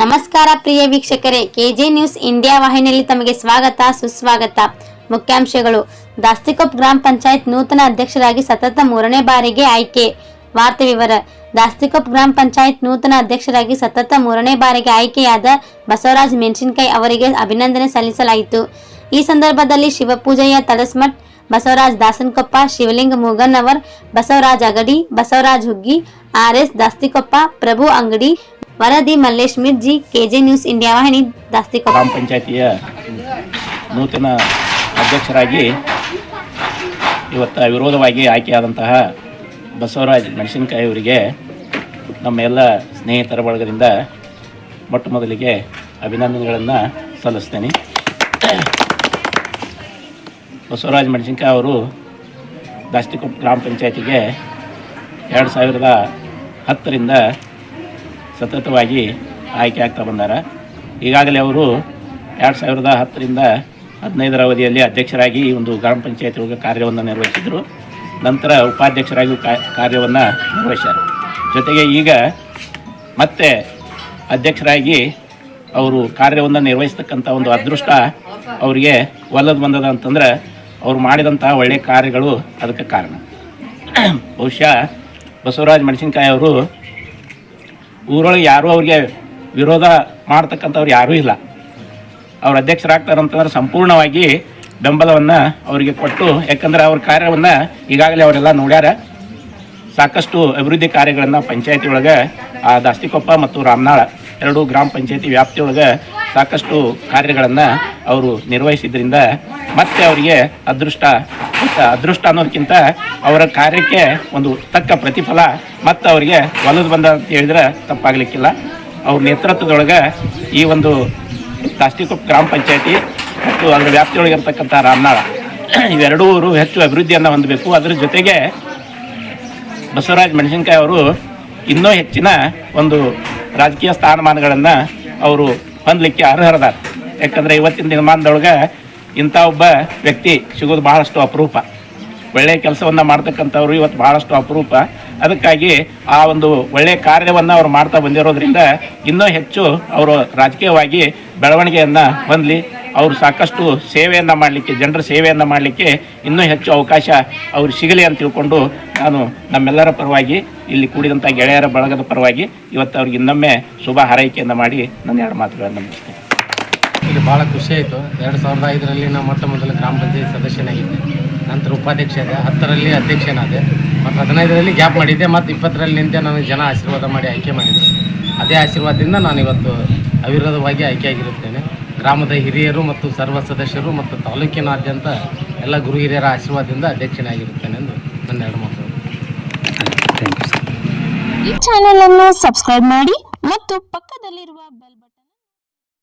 ನಮಸ್ಕಾರ ಪ್ರಿಯ ವೀಕ್ಷಕರೇ, K J news India ವಾಹಿನಿಯಲ್ಲಿ ತಮಗೆ ಸ್ವಾಗತ, ಸುಸ್ವಾಗತ. ಮುಖ್ಯಾಂಶಗಳು. ದಾಸ್ತಿಕೊಪ್ ಗ್ರಾಮ ಪಂಚಾಯತ್ ನೂತನ ಅಧ್ಯಕ್ಷರಾಗಿ ಸತತ ಮೂರನೇ ಬಾರಿಗೆ ಆಯ್ಕೆ. ವಾರ್ತೆ ವಿವರ. ದಾಸ್ತಿಕೊಪ್ ಗ್ರಾಮ ಪಂಚಾಯತ್ ನೂತನ ಅಧ್ಯಕ್ಷರಾಗಿ ಸತತ ಮೂರನೇ ಬಾರಿಗೆ ಆಯ್ಕೆಯಾದ ಬಸವರಾಜ್ ಮೆಣಸಿನಕಾಯಿ ಅವರಿಗೆ ಅಭಿನಂದನೆ ಸಲ್ಲಿಸಲಾಯಿತು. ಈ ಸಂದರ್ಭದಲ್ಲಿ ಶಿವಪೂಜೆಯ ತಲಸ್ಮಠ್, ಬಸವರಾಜ್ ದಾಸನ್ಕೊಪ್ಪ, ಶಿವಲಿಂಗ ಮೂಗನ್ನವರ್ ಬಸವರಾಜ್ ಅಗಡಿ, ಬಸವರಾಜ್ ಹುಗ್ಗಿ, ಆರ್ ಎಸ್ ದಾಸ್ತಿಕೊಪ್ಪ, ಪ್ರಭು ಅಂಗಡಿ ವರದಿ Mallesh Mirji, KJ news India ವಾಹಿನಿ, ದಾಸ್ತಿ ಗ್ರಾಮ ಪಂಚಾಯತಿಯ ನೂತನ ಅಧ್ಯಕ್ಷರಾಗಿ ಇವತ್ತು ವಿರೋಧವಾಗಿ ಆಯ್ಕೆಯಾದಂತಹ ಬಸವರಾಜ್ ಮೆಣಸಿನಕಾಯಿ ಅವರಿಗೆ ನಮ್ಮ ಎಲ್ಲ ಸ್ನೇಹಿತರ ಬಳಗದಿಂದ ಮೊಟ್ಟ ಮೊದಲಿಗೆ ಅಭಿನಂದನೆಗಳನ್ನು ಸಲ್ಲಿಸ್ತೇನೆ. ಬಸವರಾಜ್ ಮೆಣಸಿನಕಾಯಿ ಅವರು ದಾಸ್ತಿಕೊಪ್ಪ ಗ್ರಾಮ ಪಂಚಾಯತಿಗೆ ಎರಡು ಸಾವಿರದ ಹತ್ತರಿಂದ ಸತತವಾಗಿ ಆಯ್ಕೆ ಆಗ್ತಾ ಬಂದಾರ. ಈಗಾಗಲೇ ಅವರು ಎರಡು ಸಾವಿರದ ಹತ್ತರಿಂದ ಹದಿನೈದರ ಅವಧಿಯಲ್ಲಿ ಅಧ್ಯಕ್ಷರಾಗಿ ಒಂದು ಗ್ರಾಮ ಪಂಚಾಯತ್ ಒಳಗೆ ಕಾರ್ಯವನ್ನು ನಿರ್ವಹಿಸಿದರು. ನಂತರ ಉಪಾಧ್ಯಕ್ಷರಾಗಿ ಕಾರ್ಯವನ್ನು ನಿರ್ವಹಿಸ್ಯಾರ. ಜೊತೆಗೆ ಈಗ ಮತ್ತೆ ಅಧ್ಯಕ್ಷರಾಗಿ ಅವರು ಕಾರ್ಯವನ್ನು ನಿರ್ವಹಿಸ್ತಕ್ಕಂಥ ಒಂದು ಅದೃಷ್ಟ ಅವರಿಗೆ ಒಲ್ಲದು ಬಂದದ ಅಂತಂದ್ರೆ ಅವರು ಮಾಡಿದಂತಹ ಒಳ್ಳೆಯ ಕಾರ್ಯಗಳು ಅದಕ್ಕೆ ಕಾರಣ. ಬಹುಶಃ ಬಸವರಾಜ ಮೆಣಸಿನ್ಕಾಯಿ ಅವರು ಊರೊಳಗೆ ಯಾರೂ ಅವ್ರಿಗೆ ವಿರೋಧ ಮಾಡ್ತಕ್ಕಂಥವ್ರು ಯಾರೂ ಇಲ್ಲ. ಅವ್ರು ಅಧ್ಯಕ್ಷರಾಗ್ತಾರಂತಂದ್ರೆ ಸಂಪೂರ್ಣವಾಗಿ ಬೆಂಬಲವನ್ನು ಅವರಿಗೆ ಕೊಟ್ಟು, ಯಾಕಂದರೆ ಅವ್ರ ಕಾರ್ಯವನ್ನು ಈಗಾಗಲೇ ಅವರೆಲ್ಲ ನೋಡ್ಯಾರ. ಸಾಕಷ್ಟು ಅಭಿವೃದ್ಧಿ ಕಾರ್ಯಗಳನ್ನು ಪಂಚಾಯತಿ ಒಳಗೆ, ಆ ದಾಸ್ತಿಕೊಪ್ಪ ಮತ್ತು ರಾಮನಾಳ ಎರಡು ಗ್ರಾಮ ಪಂಚಾಯತಿ ವ್ಯಾಪ್ತಿಯೊಳಗೆ ಸಾಕಷ್ಟು ಕಾರ್ಯಗಳನ್ನು ಅವರು ನಿರ್ವಹಿಸಿದ್ರಿಂದ ಮತ್ತೆ ಅವರಿಗೆ ಅದೃಷ್ಟ ಅದೃಷ್ಟ ಅನ್ನೋದಕ್ಕಿಂತ ಅವರ ಕಾರ್ಯಕ್ಕೆ ಒಂದು ತಕ್ಕ ಪ್ರತಿಫಲ ಮತ್ತು ಅವರಿಗೆ ಒಲದು ಬಂದ ಅಂತ ಹೇಳಿದ್ರೆ ತಪ್ಪಾಗಲಿಕ್ಕಿಲ್ಲ. ಅವ್ರ ನೇತೃತ್ವದೊಳಗೆ ಈ ಒಂದು ದಾಸ್ತಿಕೊಪ್ಪ ಗ್ರಾಮ ಪಂಚಾಯತಿ ಮತ್ತು ಅದರ ವ್ಯಾಪ್ತಿಯೊಳಗೆ ಇರ್ತಕ್ಕಂಥ ರಾಮನಾಳ, ಇವೆರಡೂ ಊರು ಹೆಚ್ಚು ಅಭಿವೃದ್ಧಿಯನ್ನು ಹೊಂದಬೇಕು. ಅದರ ಜೊತೆಗೆ ಬಸವರಾಜ ಮೆಣಸಿನ್ಕಾಯಿ ಅವರು ಇನ್ನೂ ಹೆಚ್ಚಿನ ಒಂದು ರಾಜಕೀಯ ಸ್ಥಾನಮಾನಗಳನ್ನು ಅವರು ಹೊಂದಲಿಕ್ಕೆ ಅರ್ಹರದಾರ. ಯಾಕಂದರೆ ಇವತ್ತಿನ ದಿನಮಾನದೊಳಗೆ ಇಂಥ ಒಬ್ಬ ವ್ಯಕ್ತಿ ಸಿಗೋದು ಬಹಳಷ್ಟು ಅಪರೂಪ. ಒಳ್ಳೆಯ ಕೆಲಸವನ್ನು ಮಾಡ್ತಕ್ಕಂಥವ್ರು ಇವತ್ತು ಬಹಳಷ್ಟು ಅಪರೂಪ. ಅದಕ್ಕಾಗಿ ಆ ಒಂದು ಒಳ್ಳೆಯ ಕಾರ್ಯವನ್ನು ಅವರು ಮಾಡ್ತಾ ಬಂದಿರೋದ್ರಿಂದ ಇನ್ನೂ ಹೆಚ್ಚು ಅವರು ರಾಜಕೀಯವಾಗಿ ಬೆಳವಣಿಗೆಯನ್ನು ಹೊಂದಲಿ. ಅವರು ಸಾಕಷ್ಟು ಸೇವೆಯನ್ನು ಮಾಡಲಿಕ್ಕೆ, ಜನರ ಸೇವೆಯನ್ನು ಮಾಡಲಿಕ್ಕೆ ಇನ್ನೂ ಹೆಚ್ಚು ಅವಕಾಶ ಅವ್ರು ಸಿಗಲಿ ಅಂತ ತಿಳ್ಕೊಂಡು ನಾನು ನಮ್ಮೆಲ್ಲರ ಪರವಾಗಿ, ಇಲ್ಲಿ ಕೂಡಿದಂಥ ಗೆಳೆಯರ ಬಳಗದ ಪರವಾಗಿ ಇವತ್ತು ಅವ್ರಿಗೆ ಇನ್ನೊಮ್ಮೆ ಶುಭ ಹಾರೈಕೆಯನ್ನು ಮಾಡಿ ನನ್ನ ಎರಡು ಮಾತುಗಳನ್ನು ಮುಗಿಸ್ತೇನೆ. ಇಲ್ಲಿ ಭಾಳ ಖುಷಿ ಆಯಿತು. ಎರಡು ಸಾವಿರದ ಐದರಲ್ಲಿ ನಾನು ಮೊಟ್ಟ ಮೊದಲು ಗ್ರಾಮ ಪಂಚಾಯತ್ ಸದಸ್ಯನಾಗಿದ್ದೆ. ನಂತರ ಉಪಾಧ್ಯಕ್ಷ ಇದೆ ಹತ್ತರಲ್ಲಿ ಅಧ್ಯಕ್ಷನಾದೆ ಮತ್ತು ಹದಿನೈದರಲ್ಲಿ ಗ್ಯಾಪ್ ಮಾಡಿದ್ದೆ ಮತ್ತು ಇಪ್ಪತ್ತರಲ್ಲಿ ನಿಂತೆ ನನಗೆ ಜನ ಆಶೀರ್ವಾದ ಮಾಡಿ ಆಯ್ಕೆ ಮಾಡಿದ್ದೆ ಅದೇ ಆಶೀರ್ವಾದದಿಂದ ನಾನು ಇವತ್ತು ಅವಿರೋಧವಾಗಿ ಆಯ್ಕೆಯಾಗಿರುತ್ತೇನೆ ಗ್ರಾಮದ ಹಿರಿಯರು ಮತ್ತು ಸರ್ವ ಸದಸ್ಯರು ಮತ್ತು ತಾಲೂಕಿನಾದ್ಯಂತ ಎಲ್ಲ ಗುರು ಹಿರಿಯರ ಆಶೀರ್ವಾದದಿಂದ ಅಧ್ಯಕ್ಷನಾಗಿರುತ್ತೇನೆ ಎಂದು ನನ್ನ ಎರಡು ಮಾತು ಈ ಚಾನೆಲ್ ಅನ್ನು ಸಬ್ಸ್ಕ್ರೈಬ್ ಮಾಡಿ ಮತ್ತು ಪಕ್ಕದಲ್ಲಿರುವ ಬೆಲ್